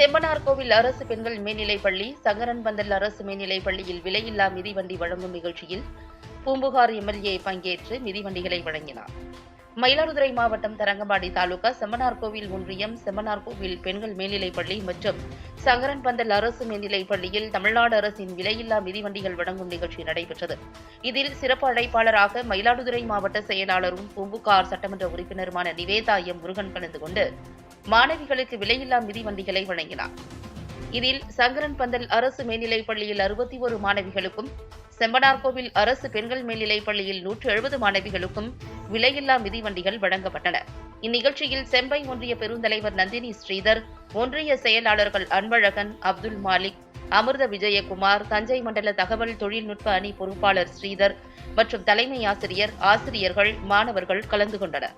செம்பனார்கோவில் அரசு பெண்கள் மேல்நிலைப்பள்ளி சங்கரன்பந்தல் அரசு மேல்நிலைப் பள்ளியில் விலையில்லா மிதிவண்டி வழங்கும் நிகழ்ச்சியில் பூம்புகார் எம்எல்ஏ பங்கேற்று மிதிவண்டிகளை வழங்கினார். மயிலாடுதுறை மாவட்டம் தரங்கம்பாடி தாலுகா செம்மனார்கோவில் ஒன்றியம் செம்மனார்கோவில் பெண்கள் மேல்நிலைப்பள்ளி மற்றும் சங்கரன்பந்தல் அரசு மேல்நிலைப்பள்ளியில் தமிழ்நாடு அரசின் விலையில்லா மிதிவண்டிகள் வழங்கும் நிகழ்ச்சி நடைபெற்றது. இதில் சிறப்பு அழைப்பாளராக மயிலாடுதுறை மாவட்ட செயலாளரும் பூம்புகார் சட்டமன்ற உறுப்பினருமான நிவேதா எம் முருகன் கலந்து கொண்டு மாணவிகளுக்கு விலையில்லா மிதிவண்டிகளை வழங்கினார். இதில் சங்கரன் பந்தல் அரசு மேல்நிலைப் பள்ளியில் அறுபத்தி ஒரு மாணவிகளுக்கும் செம்பனார்கோவில் அரசு பெண்கள் மேல்நிலைப் பள்ளியில் நூற்று எழுபது மாணவிகளுக்கும் விலையில்லா மிதிவண்டிகள் வழங்கப்பட்டன. இந்நிகழ்ச்சியில் செம்பை ஒன்றிய பெருந்தலைவர் நந்தினி ஸ்ரீதர் ஒன்றிய செயலாளர்கள் அன்பழகன் அப்துல் மாலிக் அமிர்த விஜயகுமார் தஞ்சை மண்டல தகவல் தொழில்நுட்ப அணி பொறுப்பாளர் ஸ்ரீதர் மற்றும் தலைமை ஆசிரியர் ஆசிரியர்கள் மாணவர்கள் கலந்து கொண்டனர்.